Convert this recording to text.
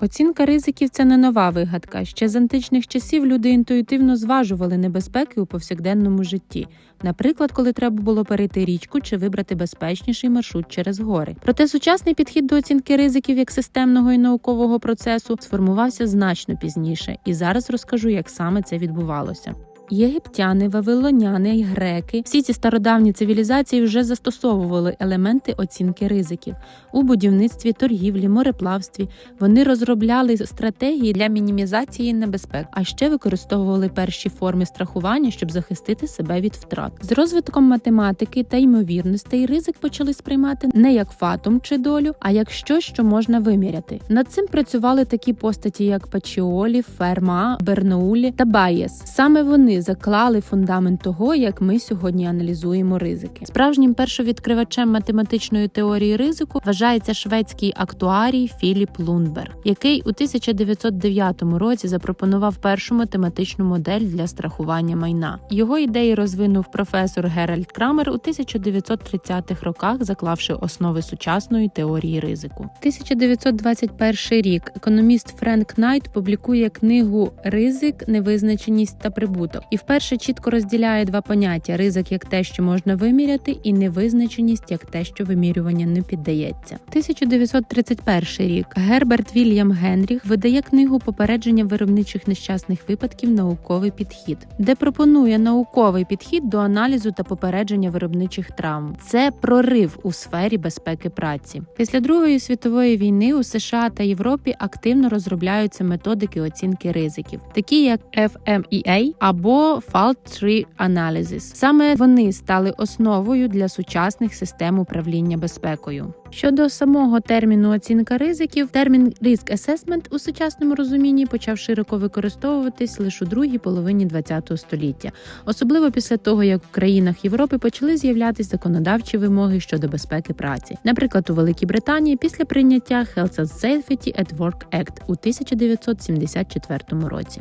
Оцінка ризиків це не нова вигадка. Ще з античних часів люди інтуїтивно зважували небезпеки у повсякденному житті. Наприклад, коли треба було перейти річку чи вибрати безпечніший маршрут через гори. Проте сучасний підхід до оцінки ризиків як системного і наукового процесу сформувався значно пізніше, і зараз розкажу, як саме це відбувалося. Єгиптяни, вавилоняни й греки всі ці стародавні цивілізації вже застосовували елементи оцінки ризиків у будівництві, торгівлі, мореплавстві. Вони розробляли стратегії для мінімізації небезпек, а ще використовували перші форми страхування, щоб захистити себе від втрат. З розвитком математики та ймовірностей ризик почали сприймати не як фатум чи долю, а як щось, що можна виміряти. Над цим працювали такі постаті, як Пачіолі, Ферма, Берноулі та Баєс. Саме вони заклали фундамент того, як ми сьогодні аналізуємо ризики. Справжнім першовідкривачем математичної теорії ризику вважається шведський актуарій Філіп Лунберг, який у 1909 році запропонував першу математичну модель для страхування майна. Його ідеї розвинув професор Геральд Крамер у 1930-х роках, заклавши основи сучасної теорії ризику. 1921 рік економіст Френк Найт публікує книгу Ризик, невизначеність та прибуток і вперше чітко розділяє два поняття: ризик як те, що можна виміряти, і невизначеність як те, що вимірювання не піддається. 1931 рік Герберт Вільям Генріх видає книгу Попередження виробничих нещасних випадків науковий підхід, де пропонує науковий підхід до аналізу та попередження виробничих травм. Це прорив у сфері безпеки праці. Після Другої світової війни у США та Європі активно розробляються методики оцінки ризиків, такі як FMEA або Fault Tree Analysis. Саме вони стали основою для сучасних систем управління безпекою. Щодо самого терміну оцінка ризиків, термін Risk Assessment у сучасному розумінні почав широко використовуватись лише у другій половині ХХ століття, особливо після того, як в країнах Європи почали з'являтися законодавчі вимоги щодо безпеки праці. Наприклад, у Великій Британії після прийняття Health and Safety at Work Act у 1974 році.